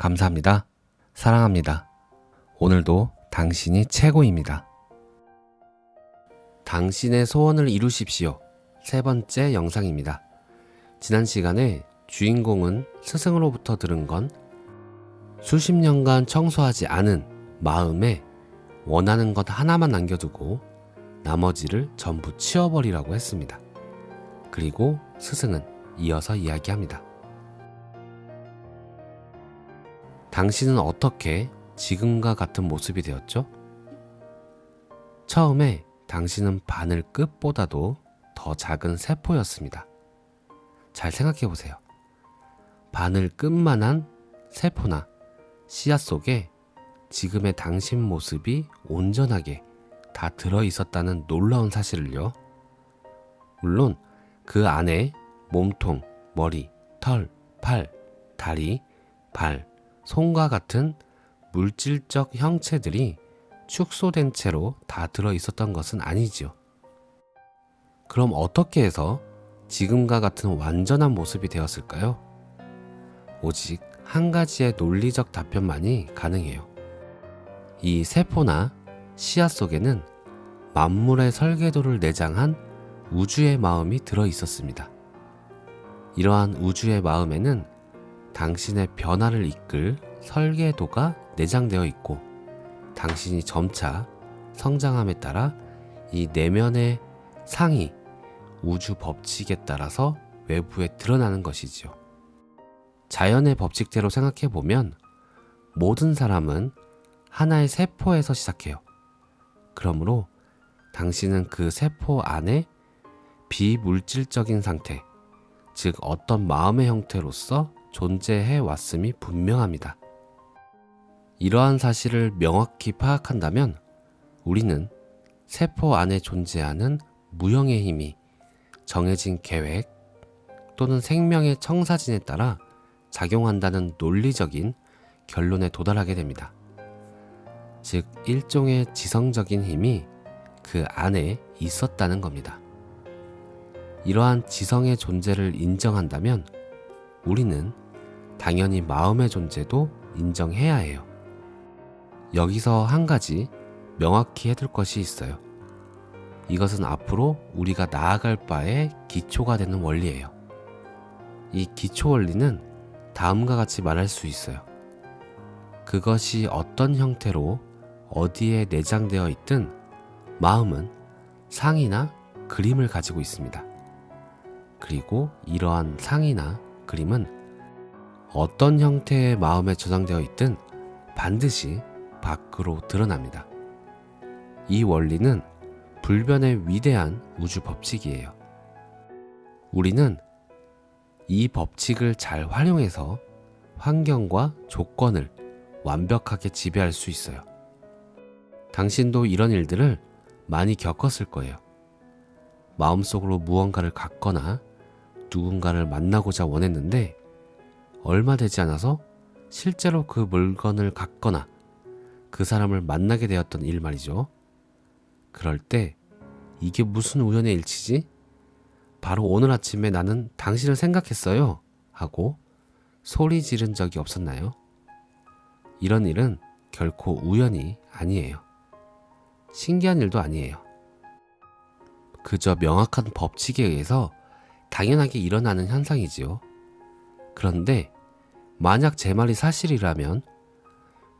감사합니다. 사랑합니다. 오늘도 당신이 최고입니다. 당신의 소원을 이루십시오. 세 번째 영상입니다. 지난 시간에 주인공은 스승으로부터 들은 건 수십 년간 청소하지 않은 마음에 원하는 것 하나만 남겨두고 나머지를 전부 치워버리라고 했습니다. 그리고 스승은 이어서 이야기합니다. 당신은 어떻게 지금과 같은 모습이 되었죠? 처음에 당신은 바늘 끝보다도 더 작은 세포였습니다. 잘 생각해 보세요. 바늘 끝만한 세포나 씨앗 속에 지금의 당신 모습이 온전하게 다 들어 있었다는 놀라운 사실을요. 물론 그 안에 몸통, 머리, 털, 팔, 다리, 발, 손과 같은 물질적 형체들이 축소된 채로 다 들어 있었던 것은 아니지요. 그럼 어떻게 해서 지금과 같은 완전한 모습이 되었을까요? 오직 한 가지의 논리적 답변만이 가능해요. 이 세포나 씨앗 속에는 만물의 설계도를 내장한 우주의 마음이 들어 있었습니다. 이러한 우주의 마음에는 당신의 변화를 이끌 설계도가 내장되어 있고 당신이 점차 성장함에 따라 이 내면의 상이 우주 법칙에 따라서 외부에 드러나는 것이지요. 자연의 법칙대로 생각해 보면 모든 사람은 하나의 세포에서 시작해요. 그러므로 당신은 그 세포 안에 비물질적인 상태, 즉 어떤 마음의 형태로서 존재해 왔음이 분명합니다. 이러한 사실을 명확히 파악한다면 우리는 세포 안에 존재하는 무형의 힘이 정해진 계획 또는 생명의 청사진에 따라 작용한다는 논리적인 결론에 도달하게 됩니다. 즉, 일종의 지성적인 힘이 그 안에 있었다는 겁니다. 이러한 지성의 존재를 인정한다면 우리는 당연히 마음의 존재도 인정해야 해요. 여기서 한 가지 명확히 해둘 것이 있어요. 이것은 앞으로 우리가 나아갈 바의 기초가 되는 원리예요. 이 기초 원리는 다음과 같이 말할 수 있어요. 그것이 어떤 형태로 어디에 내장되어 있든 마음은 상이나 그림을 가지고 있습니다. 그리고 이러한 상이나 그림은 어떤 형태의 마음에 저장되어 있든 반드시 밖으로 드러납니다. 이 원리는 불변의 위대한 우주 법칙이에요. 우리는 이 법칙을 잘 활용해서 환경과 조건을 완벽하게 지배할 수 있어요. 당신도 이런 일들을 많이 겪었을 거예요. 마음속으로 무언가를 갖거나 누군가를 만나고자 원했는데 얼마 되지 않아서 실제로 그 물건을 갖거나 그 사람을 만나게 되었던 일 말이죠. 그럴 때 이게 무슨 우연의 일치지? 바로 오늘 아침에 나는 당신을 생각했어요. 하고 소리 지른 적이 없었나요? 이런 일은 결코 우연이 아니에요. 신기한 일도 아니에요. 그저 명확한 법칙에 의해서 당연하게 일어나는 현상이지요. 그런데 만약 제 말이 사실이라면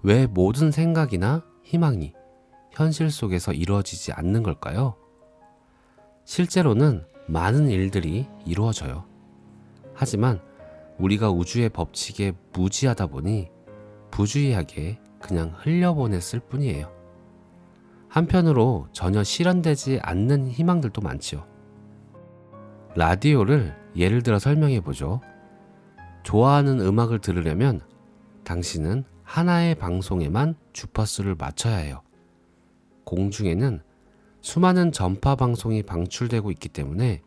왜 모든 생각이나 희망이 현실 속에서 이루어지지 않는 걸까요? 실제로는 많은 일들이 이루어져요. 하지만 우리가 우주의 법칙에 무지하다 보니 부주의하게 그냥 흘려보냈을 뿐이에요. 한편으로 전혀 실현되지 않는 희망들도 많지요. 라디오를 예를 들어 설명해 보죠. 좋아하는 음악을 들으려면 당신은 하나의 방송에만 주파수를 맞춰야 해요. 공중에는 수많은 전파 방송이 방출되고 있기 때문에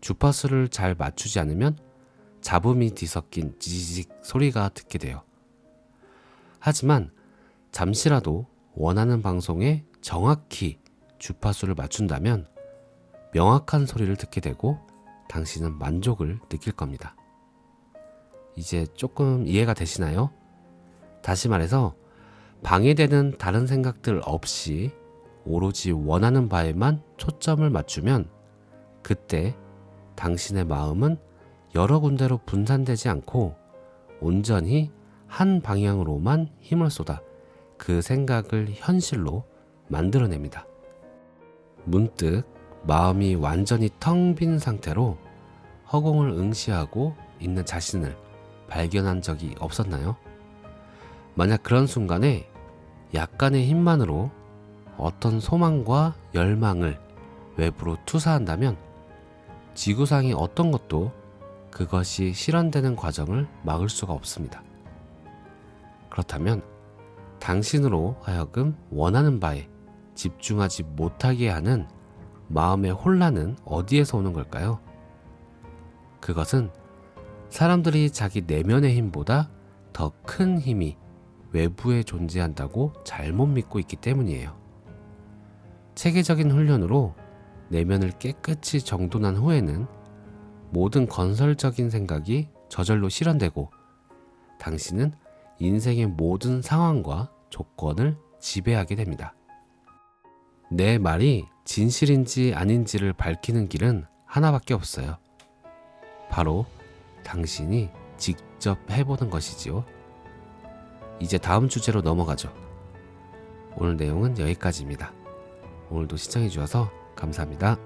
주파수를 잘 맞추지 않으면 잡음이 뒤섞인 지지직 소리가 듣게 돼요. 하지만 잠시라도 원하는 방송에 정확히 주파수를 맞춘다면 명확한 소리를 듣게 되고 당신은 만족을 느낄 겁니다. 이제 조금 이해가 되시나요? 다시 말해서 방해되는 다른 생각들 없이 오로지 원하는 바에만 초점을 맞추면 그때 당신의 마음은 여러 군데로 분산되지 않고 온전히 한 방향으로만 힘을 쏟아 그 생각을 현실로 만들어냅니다. 문득 마음이 완전히 텅 빈 상태로 허공을 응시하고 있는 자신을 발견한 적이 없었나요? 만약 그런 순간에 약간의 힘만으로 어떤 소망과 열망을 외부로 투사한다면 지구상의 어떤 것도 그것이 실현되는 과정을 막을 수가 없습니다. 그렇다면 당신으로 하여금 원하는 바에 집중하지 못하게 하는 마음의 혼란은 어디에서 오는 걸까요? 그것은 사람들이 자기 내면의 힘보다 더 큰 힘이 외부에 존재한다고 잘못 믿고 있기 때문이에요. 체계적인 훈련으로 내면을 깨끗이 정돈한 후에는 모든 건설적인 생각이 저절로 실현되고 당신은 인생의 모든 상황과 조건을 지배하게 됩니다. 내 말이 진실인지 아닌지를 밝히는 길은 하나밖에 없어요. 바로 당신이 직접 해보는 것이지요. 이제 다음 주제로 넘어가죠. 오늘 내용은 여기까지입니다. 오늘도 시청해주셔서 감사합니다.